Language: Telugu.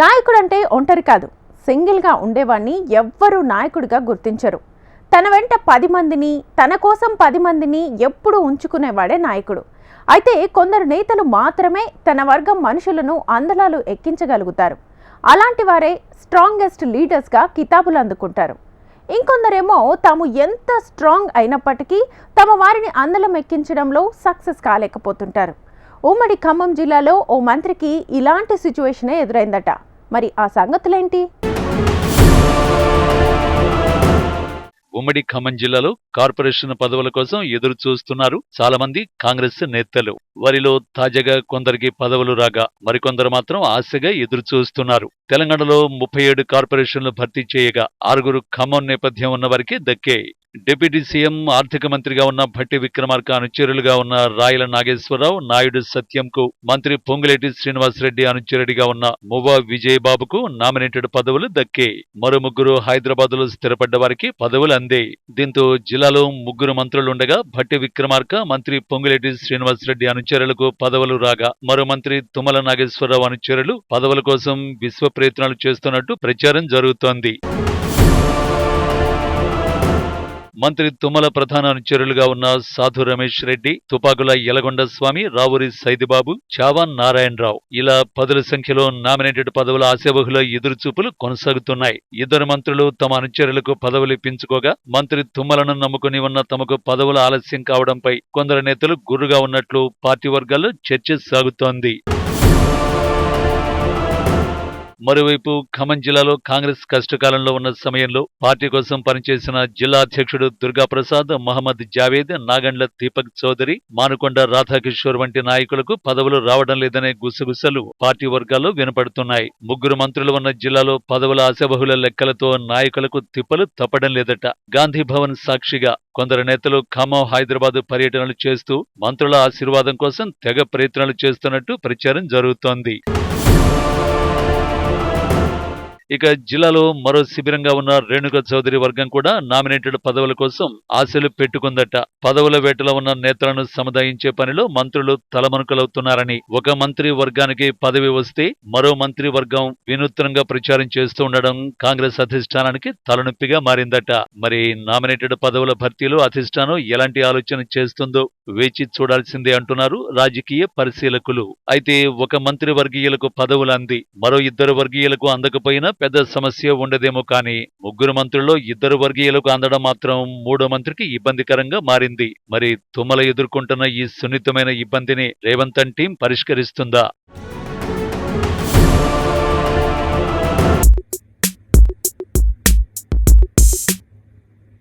నాయకుడంటే ఒంటరి కాదు. సింగిల్గా ఉండేవాణ్ణి ఎవ్వరూ నాయకుడిగా గుర్తించరు. తన వెంట పది మందిని తన కోసం పది మందిని ఎప్పుడూ ఉంచుకునేవాడే నాయకుడు. అయితే కొందరు నేతలు మాత్రమే తన వర్గం మనుషులను అందలాలు ఎక్కించగలుగుతారు. అలాంటి వారే స్ట్రాంగెస్ట్ లీడర్స్గా కితాబులు అందుకుంటారు. ఇంకొందరేమో తాము ఎంత స్ట్రాంగ్ అయినప్పటికీ తమ వారిని అందలం ఎక్కించడంలో సక్సెస్ కాలేకపోతుంటారు. ఉమ్మడి ఖమ్మం జిల్లాలో ఓ మంత్రికి ఇలాంటి సిచ్యువేషనే ఎదురైందట. మరి ఆ సంగతులేంటి? ఉమ్మడి ఖమ్మం జిల్లాలో కార్పొరేషన్ పదవుల కోసం ఎదురు చూస్తున్నారు చాలా మంది కాంగ్రెస్ నేతలు. వారిలో తాజాగా కొందరికి పదవులు రాగా మరికొందరు మాత్రం ఆశగా ఎదురు చూస్తున్నారు తెలంగాణలో ముప్పై ఏడు కార్పొరేషన్లు భర్తీ చేయగా ఆరుగురు ఖమ్మం నేపథ్యం ఉన్న వారికి దక్కే డిప్యూటీ సీఎం ఆర్థిక మంత్రిగా ఉన్న భట్టి విక్రమార్క అనుచరులుగా ఉన్న రాయల నాగేశ్వరరావు నాయుడు సత్యంకు మంత్రి పొంగులేటి శ్రీనివాసరెడ్డి అనుచరుడిగా ఉన్న మువ్వ విజయబాబుకు నామినేటెడ్ పదవులు దక్కే. మరో ముగ్గురు హైదరాబాద్లో స్థిరపడ్డ వారికి పదవులు అందే. దీంతో జిల్లాలో ముగ్గురు మంత్రులుండగా భట్టి విక్రమార్క మంత్రి పొంగులేటి శ్రీనివాసరెడ్డి అనుచరులకు పదవులు రాగా మరో మంత్రి తుమ్మల నాగేశ్వరరావు అనుచరులు పదవుల కోసం విశ్వ ప్రయత్నాలు చేస్తున్నట్టు ప్రచారం జరుగుతోంది. మంత్రి తుమ్మల ప్రధాన అనుచరులుగా ఉన్న సాధు రమేష్ రెడ్డి తుపాకుల యలగొండ స్వామి రావూరి సైదిబాబు చావాన్ నారాయణరావు ఇలా పదుల సంఖ్యలో నామినేటెడ్ పదవుల ఆశావహుల ఎదురుచూపులు కొనసాగుతున్నాయి. ఇద్దరు మంత్రులు తమ అనుచరులకు పదవులు ఇప్పించుకోగా మంత్రి తుమ్మలను నమ్ముకుని ఉన్న తమకు పదవుల ఆలస్యం కావడంపై కొందరు నేతలు గుర్రుగా ఉన్నట్లు పార్టీ వర్గాల్లో చర్చ సాగుతోంది. మరోవైపు ఖమ్మం జిల్లాలో కాంగ్రెస్ కష్టకాలంలో ఉన్న సమయంలో పార్టీ కోసం పనిచేసిన జిల్లా అధ్యక్షుడు దుర్గాప్రసాద్ మహమ్మద్ జావేద్ నాగండ్ల దీపక్ చౌదరి మానుకొండ రాధాకిషోర్ వంటి నాయకులకు పదవులు రావడం లేదనే గుసగుసలు పార్టీ వర్గాల్లో వినపడుతున్నాయి. ముగ్గురు మంత్రులు ఉన్న జిల్లాలో పదవుల అసబహుల లెక్కలతో నాయకులకు తిప్పలు తప్పడం లేదట. గాంధీ భవన్ సాక్షిగా కొందరు నేతలు ఖమ్మం హైదరాబాద్ పర్యటనలు చేస్తూ మంత్రుల ఆశీర్వాదం కోసం తెగ ప్రయత్నాలు చేస్తున్నట్టు ప్రచారం జరుగుతోంది. ఇక జిల్లాలో మరో శిబిరంగా ఉన్న రేణుక చౌదరి వర్గం కూడా నామినేటెడ్ పదవుల కోసం ఆశలు పెట్టుకుందట. పదవుల వేటలో ఉన్న నేతలను సముదాయించే పనిలో మంత్రులు తలమనుకలవుతున్నారని. ఒక మంత్రి వర్గానికి పదవి వస్తే మరో మంత్రి వర్గం వినూత్నంగా ప్రచారం చేస్తూ ఉండడం కాంగ్రెస్ అధిష్టానానికి తలనొప్పిగా మారిందట. మరి నామినేటెడ్ పదవుల భర్తీలో అధిష్టానం ఎలాంటి ఆలోచన చేస్తుందో వేచి చూడాల్సిందే అంటున్నారు రాజకీయ పరిశీలకులు. అయితే ఒక మంత్రి వర్గీయులకు పదవులు అంది. మరో ఇద్దరు వర్గీయులకు అందకపోయినా పెద్ద సమస్య ఉండదేమో కానీ ముగ్గురు మంత్రుల్లో ఇద్దరు వర్గీయులకు అందడం మాత్రం మూడో మంత్రికి ఇబ్బందికరంగా మారింది. మరి తుమ్మల ఎదుర్కొంటున్న ఈ సున్నితమైన ఇబ్బందిని రేవంత్ టీం పరిష్కరిస్తుందా?